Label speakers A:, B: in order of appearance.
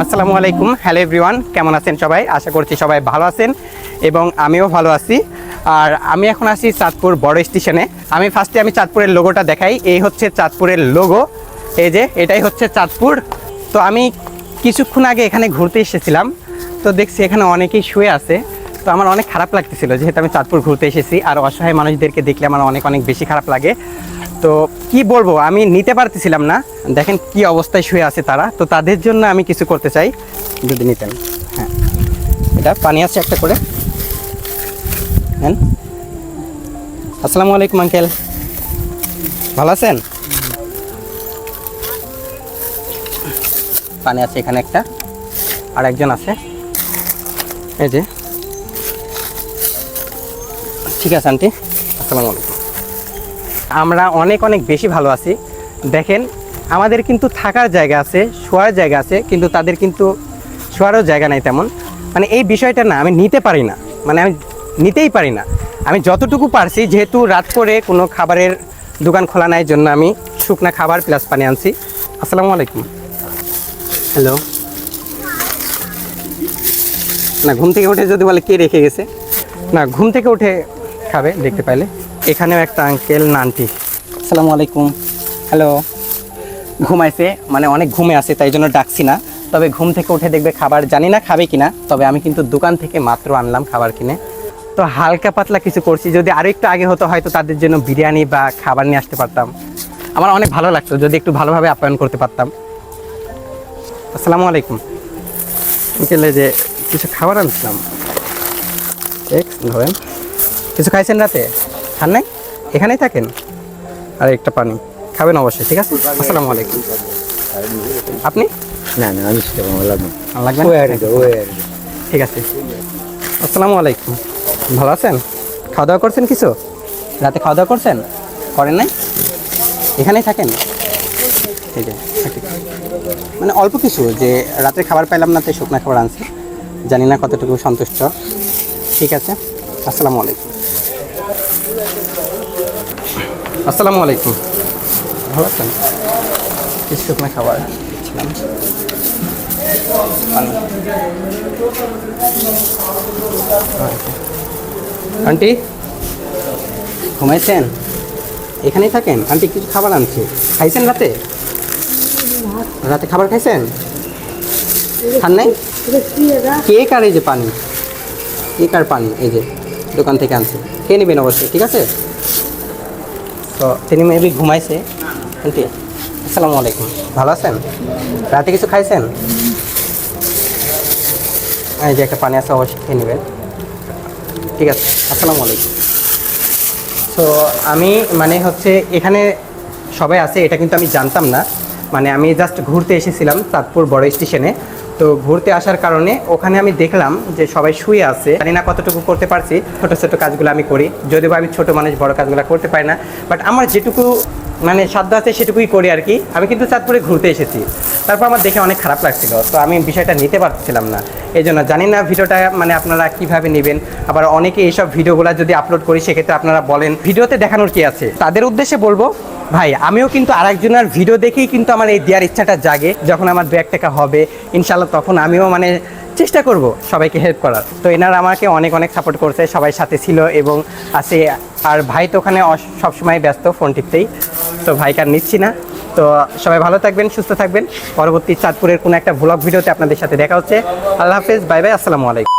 A: আসসালামু আলাইকুম। Hello everyone কেমন আছেন সবাই? আশা করছি সবাই ভালো আছেন এবং আমিও ভালো আছি। আর আমি এখন আছি চাঁদপুর বড় স্টেশনে। আমি ফার্স্টে আমি চাঁদপুরের লোগোটা দেখাই। এই হচ্ছে চাঁদপুরের লোগো এই যে, এটাই হচ্ছে চাঁদপুর। তো আমি কিছুক্ষণ আগে এখানে ঘুরতে এসেছিলাম। তো দেখছি এখানে অনেকেই শুয়ে আছে। তো আমার অনেক খারাপ লাগতেছিল। যেহেতু আমি চাঁদপুর ঘুরতে এসেছি আর অসহায় মানুষদেরকে দেখলে আমার অনেক অনেক বেশি খারাপ লাগে। তো কি বলব, আমি নিতে পারতেছিলাম না। দেখেন কি অবস্থায় শুয়ে আছে তারা। তো তাদের জন্য আমি কিছু করতে চাই। যদি নিতেন। হ্যাঁ। এটা পানি আছে একটা করে। হ্যাঁ আসসালামু আলাইকুম, আঙ্কেল। ভালো আছেন? পানি আছে এখানে একটা। আর একজন আছে। এই যে। ঠিক আছে, আন্টি। আসসালামু আলাইকুম। আমরা অনেক অনেক বেশি ভালো আছি। দেখেন, আমাদের কিন্তু থাকার জায়গা আছে, শোয়ার জায়গা আছে, কিন্তু তাদের কিন্তু শোয়ারও জায়গা নাই তেমন। মানে এই বিষয়টা না, আমি নিতে পারি না। মানে আমি নিতেই পারি না। আমি যতটুকু পারছি, যেহেতু রাত করে কোনো খাবারের দোকান খোলা নাই, জন্য আমি শুকনা খাবার প্লাস পানি আনছি। আসসালামু আলাইকুম। হ্যালো। না, ঘুম থেকে উঠে যদি বলে কে রেখে গেছে? না, ঘুম থেকে উঠে খাবে, দেখতে পাইলে। এখানেও একটা আঙ্কেল নানটি। আসসালামু আলাইকুম। হ্যালো ঘুমাইছে মানে অনেক ঘুমে আছে, তাই জন্য ডাকছি না। তবে ঘুম থেকে উঠে দেখবে খাবার জানি না খাবে কিনা, তবে আমি কিন্তু দোকান থেকে মাত্র আনলাম খাবার কিনে। তো হালকা পাতলা কিছু করছি, যদি আরও একটু আগে হতো হয়তো তাদের জন্য বিরিয়ানি বা খাবার নিয়ে আসতে পারতাম। আমার অনেক ভালো লাগতো, যদি একটু ভালোভাবে আপ্যায়ন করতে পারতাম। আসসালামু আলাইকুম। বিকেলে যে কিছু খাবার আনছিলাম। ধরেন। কিছু খাইছেন রাতে? খান নাই? এখানেই থাকেন? আর একটা পানি। খাবেন অবশ্যই ঠিক আছে? আসসালামু আলাইকুম। আপনি?
B: না না আমি লাগবে
A: ঠিক আছে। আসসালামু আলাইকুম। ভালো আছেন? খাওয়া দাওয়া করছেন কিছু? রাতে খাওয়া দাওয়া করছেন? করেন নাই? এখানেই থাকেন? ঠিক আছে ঠিক আছে। মানে অল্প কিছু যে রাতে খাবার পাইলাম না তাই শুকনা খাবার আনছি। জানি না কতটুকু সন্তুষ্ট। ঠিক আছে আসসালামু আলাইকুম। আসসালামু আলাইকুম। ভালো আছেন? কিছু শুকনা খাবার ছিলাম আন্টি, ঘুমাইছেন? এখানেই থাকেন? আন্টি, কিছু খাবার আনছি। খাইছেন রাতে? রাতে খাবার খাইছেন? খান নাই? কেক আর এই যে পানি? কেক আর পানি? এই যে দোকান থেকে আনছি। খেয়ে নেবেন অবশ্যই, ঠিক আছে? তো তিনি মেবি ঘুমাইছে। আন্টি, আসসালামু আলাইকুম। ভালো আছেন? রাতে কিছু খাইছেন? এই যে একটা পানি আছে, অবশ্যই খেয়ে নেবেন। ঠিক আছে, আসসালামু আলাইকুম। তো আমি মানে হচ্ছে, এখানে সবাই আছে, এটা কিন্তু আমি জানতাম না। মানে আমি জাস্ট ঘুরতে এসেছিলাম চাঁদপুর বড় স্টেশনে। তো ঘুরতে আসার কারণে ওখানে আমি দেখলাম যে সবাই শুয়ে আছে। জানি না কতটুকু করতে পারছি, ছোট ছোট কাজগুলো আমি করি। যদিও আমি ছোট মানুষ, বড় কাজগুলো করতে পারি না। বাট আমার যেটুকু মানে সাধ্য আছে সেটুকুই করি আর কি। আমি কিন্তু চাঁদপুরে ঘুরতে এসেছি। তারপর আমার দেখে অনেক খারাপ লাগছিল। তো আমি বিষয়টা নিতে পারছিলাম না। এই জন্য জানি না ভিডিওটা মানে আপনারা কীভাবে নেবেন। আবার অনেকে এইসব ভিডিওগুলো যদি আপলোড করি, সেক্ষেত্রে আপনারা বলেন, ভিডিওতে দেখানোর কি আছে? তাদের উদ্দেশ্যে বলব ভাই, আমিও কিন্তু আরেকজনের ভিডিও দেখেই কিন্তু আমার এই দেওয়ার ইচ্ছাটা জাগে, যখন আমার দু এক টাকা হবে ইনশাল্লাহ তখন আমিও মানে চেষ্টা করব সবাইকে হেল্প করার। তো এনারা আমাকে অনেক অনেক সাপোর্ট করছে, সবাই সাথে ছিল এবং আছে। আর ভাই তো ওখানে সবসময় ব্যস্ত ফোন টিপতেই, তো ভাইকে আর নিচ্ছি না। তো সবাই ভালো থাকবেন, সুস্থ থাকবেন। পরবর্তী চাঁদপুরের কোনো একটা ভ্লগ ভিডিওতে আপনাদের সাথে দেখা হচ্ছে। আল্লাহ হাফেজ বাই বাই আসসালামু আলাইকুম।